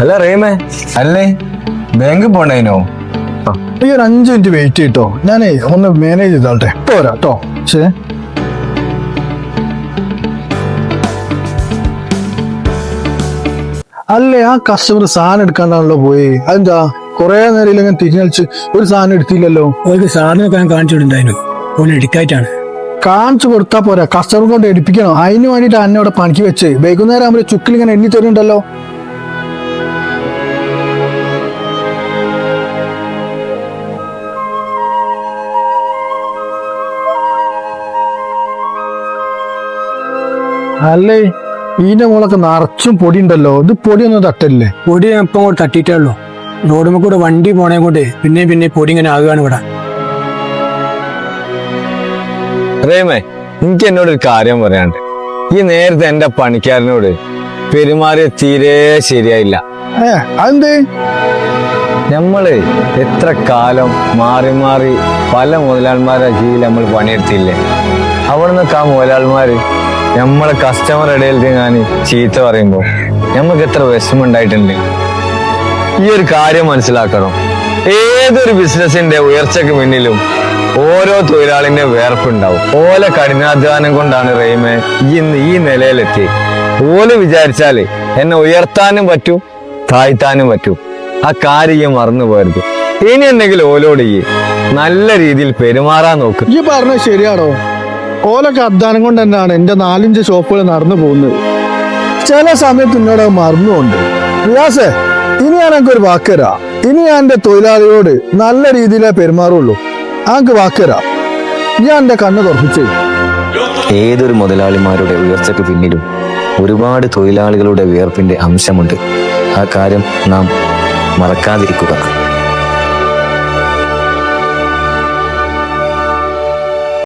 അല്ല റീമേ അല്ലേ? ബാങ്ക് പോണേനോ? ഈ ഒരു അഞ്ച് മിനിറ്റ് വെയിറ്റ് ചെയ്യട്ടോ ഞാനേ ഒന്ന് മാനേജ് ചെയ്തോട്ടെ. പോരാ കേട്ടോ ശരി. അല്ലേ ആ കസ്റ്റമർ സാധനം എടുക്കാണ്ടാണല്ലോ പോയി. അതെന്താ? കൊറേ നേരം ഇങ്ങനെ തിരിഞ്ഞു ഒരു സാധനം എടുത്തില്ലല്ലോ? അവർക്ക് സാധനമൊക്കെ ഞാൻ കാണിച്ചു വിടുണ്ടായിരുന്നു ഓന് എടുക്കായിട്ടാണ്. കാണിച്ചു കൊടുത്താ പോരാ. കസ്റ്റമർ കൊണ്ട് എടുപ്പിക്കണം. അതിന് വേണ്ടിട്ട് അന്നെ അവിടെ പണിക്ക് വെച്ച്. വൈകുന്നേരം ആകുമ്പോൾ ചുക്കിൽ ഇങ്ങനെ എണ്ണി തരുന്നുണ്ടല്ലോ. അല്ലേ? ഈന്റെ മുകളൊക്കെ നിറച്ചും പൊടി ഉണ്ടല്ലോ ഇത് പൊടിയൊന്നും തട്ടല്ലേ പൊടി ഞാൻ ഇപ്പം കൂടെ തട്ടിയിട്ടേ ഉള്ളൂ റോഡുമ്മ കൂടെ വണ്ടി പോണേ കൊണ്ട് പിന്നെ പിന്നെ പൊടി ഇങ്ങനെ ആകുകയാണ് ഇവിടെ. റേമേ എനിക്ക് എന്നോട് ഒരു കാര്യം പറയാണ്ട് ഈ നേരത്തെ എന്റെ പണിക്കാരനോട് പെരുമാറിയ തീരെ ശരിയായില്ല. അതെന്തേ? നമ്മൾ എത്ര കാലം മാറി മാറി പല മുതലാളിമാരുടെ കീഴിൽ നമ്മൾ പണിയെടുത്തില്ലേ? അവിടെ നിന്നൊക്കെ ആ മുതലാളിമാര് നമ്മളെ കസ്റ്റമർ ഇടയിൽ ഞാൻ ചീത്ത പറയുമ്പോൾ നമുക്ക് എത്ര വിഷമുണ്ടായിട്ടുണ്ട് ഈ ഒരു കാര്യം മനസ്സിലാക്കണം. ഏതൊരു ബിസിനസിന്റെ ഉയർച്ചയ്ക്ക് മുന്നിലും ഓരോ തൊഴിലാളിന്റെ വേർപ്പുണ്ടാവും. ഓല കഠിനാധ്വാനം കൊണ്ടാണ് റെയ്മെ ഇന്ന് ഈ നിലയിലെത്തി ഓൽ വിചാരിച്ചാൽ എന്നെ ഉയർത്താനും പറ്റൂ താഴ്ത്താനും പറ്റൂ. ആ കാര്യം മറന്നു പോരുത് ഇനി എന്തെങ്കിലും ഓലോട് ഈ നല്ല രീതിയിൽ പെരുമാറാൻ നോക്കും. ഈ പറഞ്ഞത് ശരിയാണോ? ഓലൊക്കെ അധ്വാനം കൊണ്ട് തന്നെയാണ് എന്റെ നാലഞ്ച് ഷോപ്പുകൾ നടന്നു പോകുന്നത്. ചില സമയത്ത് എന്നോട് മറന്നുകൊണ്ട് റിയാസേ ഇനി ഞാൻ എനിക്കൊരു വാക്ക് വാക്കരാ ഇനി ഞാൻ എന്റെ തൊഴിലാളിയോട് നല്ല രീതിയിലേ പെരുമാറുള്ളൂ. വാക്ക് വാക്കരാ ഞാൻ എന്റെ കണ്ണ് തുറപ്പിച്ചു ഏതൊരു മുതലാളിമാരുടെ ഉയർച്ചയ്ക്ക് പിന്നിലും ഒരുപാട് തൊഴിലാളികളുടെ വിയർപ്പിന്റെ അംശമുണ്ട്. ആ കാര്യം നാം മറക്കാതിരിക്കുക.